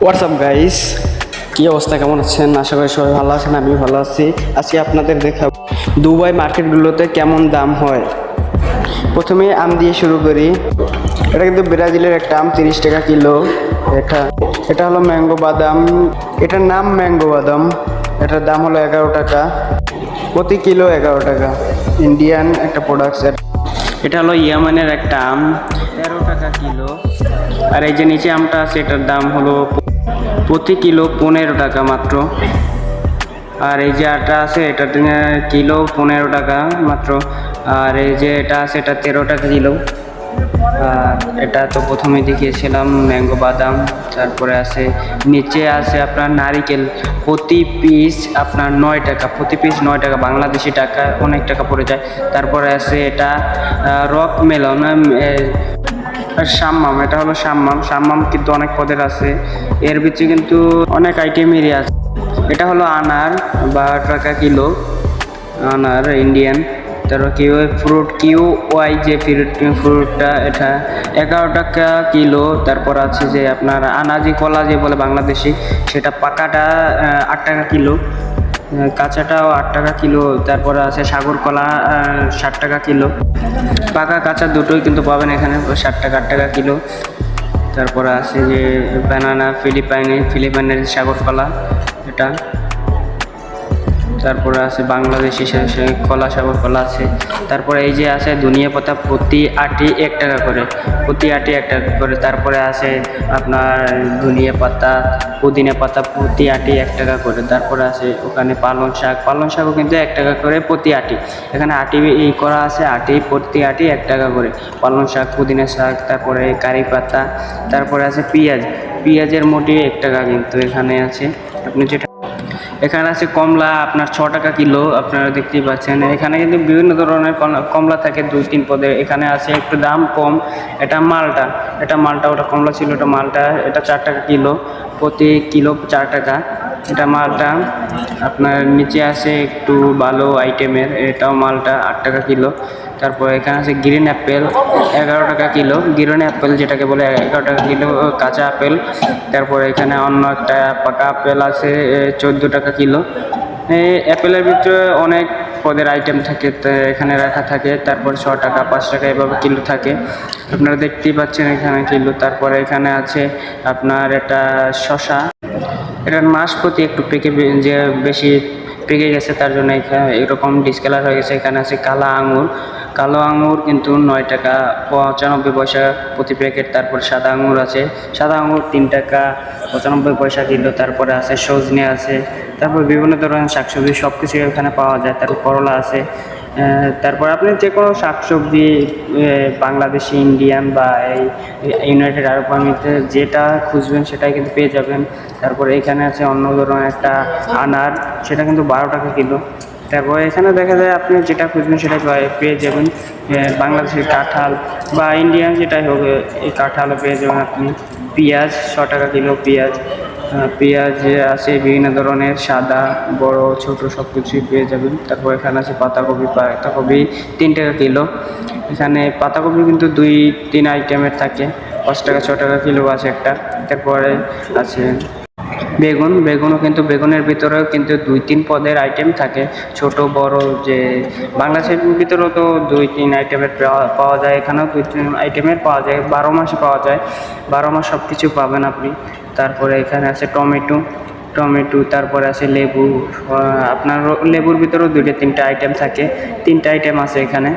WhatsApp guys কি অবস্থা? কেমন আছেন? আশা করি সবাই ভালো আছেন আমি ভালো আছি। আজকে আপনাদের দেখাব দুবাই মার্কেটগুলোতে কেমন দাম হয়। প্রথমে আম দিয়ে শুরু করি। এটা কিন্তু ব্রাজিলের একটা আম, তিরিশ টাকা কিলো। এটা এটা হলো ম্যাঙ্গো বাদাম। এটার নাম ম্যাঙ্গো বাদাম। এটার দাম হলো এগারো টাকা। প্রতি কিলো এগারো টাকা। ইন্ডিয়ান একটা প্রোডাক্টস এটা হলো ইয়ামানের একটা আম। তেরো টাকা কিলো। আর এই যে নিচে আমটা আছে, এটার দাম হলো প্রতি কিলো পনেরো টাকা মাত্র। আর এই যে আটা আছে, এটা কিলো পনেরো টাকা মাত্র। আর এই যে এটা আছে, এটা তেরো টাকা কিলো। আর এটা তো প্রথমে দেখিয়েছিলাম, ম্যাঙ্গো বাদাম, তারপরে আছে, নিচে আছে আপনার নারিকেল। প্রতি পিস আপনার নয় টাকা, প্রতি পিস নয় টাকা, বাংলাদেশি টাকা অনেক টাকা পড়ে যায়। তারপরে আছে এটা রক মেলন সাম্মাম, এটা হলো সাম্মাম। সাম্মাম কিন্তু অনেক পদের আছে। এর ভিতরে কিন্তু অনেক আইটেমেরই আছে। এটা হলো আনার বারো টাকা কিলো। আনার ইন্ডিয়ান তারপর কিউ ফ্রুট কিউ, ওয়াই, যে ফ্রুট ফ্রুটটা এটা এগারো টাকা কিলো। তারপর আছে যে আপনার আনাজি কলা যে বলে বাংলাদেশি। সেটা পাকাটা আট টাকা কিলো। কাঁচাটাও আট টাকা কিলো, তারপর আছে সাগর কলা ষাট টাকা কিলো। পাকা কাঁচা দুটোই কিন্তু পাবেন এখানে, ষাট টাকা, আট টাকা কিলো। তারপর আছে যে ব্যানানা ফিলিপাইনে ফিলিপাইনের সাগর কলা, এটা। তারপরে আছে বাংলাদেশি কলা সাগর কলা আছে। তারপরে এই যে আছে ধনিয়া পাতা প্রতি আটি এক টাকা করে, প্রতি আটি এক টাকা করে। তারপরে আছে আপনার ধনিয়া পাতা, পুদিনা পাতা প্রতি আটি এক টাকা করে। তারপরে আছে ওখানে পালং শাক, পালং শাকও কিন্তু এক টাকা করে প্রতি আটি। এখানে আটি করা আছে, আটি প্রতি আটি এক টাকা করে। পালং শাক, পুদিনা শাক, তারপরে কারি পাতা, তারপরে আছে পেঁয়াজ। পেঁয়াজের মোটি এক টাকা কিন্তু এখানে আছে। আপনি যেটা এখানে আছে কমলা, আপনার ছ টাকা কিলো, আপনারা দেখতেই পাচ্ছেন। এখানে কিন্তু বিভিন্ন ধরনের কমলা- থাকে দুই, তিন পদে এখানে আছে একটু দাম কম, এটা মালটা। এটা মালটা, ওটা কমলা ছিল, ওটা মালটা, এটা চার টাকা কিলো, প্রতি কিলো চার টাকা। এটা মালটা আপনার নিচে আছে একটু ভালো আইটেমের এটাও মালটা আট টাকা কিলো। তারপর এখানে আছে গ্রিন অ্যাপেল এগারো টাকা কিলো। গ্রিন অ্যাপেল যেটাকে বলে, এগারো টাকা কিলো, কাঁচা আপেল তারপর এখানে অন্য একটা পাকা আপেল আছে চোদ্দ টাকা কিলো। অ্যাপেলের ভিতরে অনেক পদের আইটেম থাকে এখানে রাখা থাকে। তারপর ছ টাকা, পাঁচ টাকা এভাবে কিলো থাকে। আপনারা দেখতেই পাচ্ছেন এখানে কিলো। তারপরে এখানে আছে আপনার এটা শশা এটার মাস প্রতি একটু পেকে যে, বেশি পেকে গেছে, তার জন্য এখানে এরকম ডিসকালার হয়ে গেছে। এখানে আছে কালা আঙুর। কালো আঙুর কিন্তু নয় টাকা পঁচানব্বই পয়সা প্রতি প্যাকেট, তারপর সাদা আঙুর আছে। সাদা আঙুর তিন টাকা পঁচানব্বই পয়সা কিলো তারপরে আছে সজনে আছে। তারপর বিভিন্ন ধরনের শাকসবজি সব কিছু এখানে পাওয়া যায়। তারপর করলা আছে। তারপর আপনি যে কোনো শাকসবজি আহ, বাংলাদেশি ইন্ডিয়ান বা এই ইউনাইটেড আরব আমিরাতে যেটা খুঁজবেন সেটাই কিন্তু পেয়ে যাবেন। তারপর এখানে আছে অন্য ধরনের একটা আনার সেটা কিন্তু বারো টাকা কিলো। তারপর এখানে দেখা যায় আপনি যেটা খুঁজবেন সেটা পেয়ে যাবেন বাংলাদেশের কাঁঠাল বা ইন্ডিয়ান যেটাই হোক এই কাঁঠালও পেয়ে যাবেন আপনি। পেঁয়াজ ছ টাকা কিলো পেঁয়াজ। পেঁয়াজ, আছে বিভিন্ন ধরনের, সাদা, বড়, ছোট সব কিছুই পেয়ে যাবেন। তারপর এখানে আছে পাতাকপি পাতাকপি তিন টাকা কিলো। এখানে পাতাকপি কিন্তু দুই, তিন আইটেমের থাকে। পাঁচ টাকা, ছ টাকা কিলো আছে একটা। তারপরে আছে বেগুন, বেগুনও কিন্তু, বেগুনের ভিতরেও কিন্তু দুই, তিন পদের আইটেম থাকে। ছোট, বড় যে বাংলাদেশের ভিতরেও তো দুই, তিন আইটেমের পাওয়া- যায়। এখানেও দুই, তিন আইটেমের পাওয়া যায়। বারো মাসে পাওয়া যায়। বারো মাস সব কিছু পাবেন আপনি। তারপরে এখানে আছে টমেটো। টমেটো, তারপরে আছে লেবু। আপনার লেবুর ভিতরেও দুইটা, তিনটা আইটেম থাকে। তিনটা আইটেম আছে এখানে।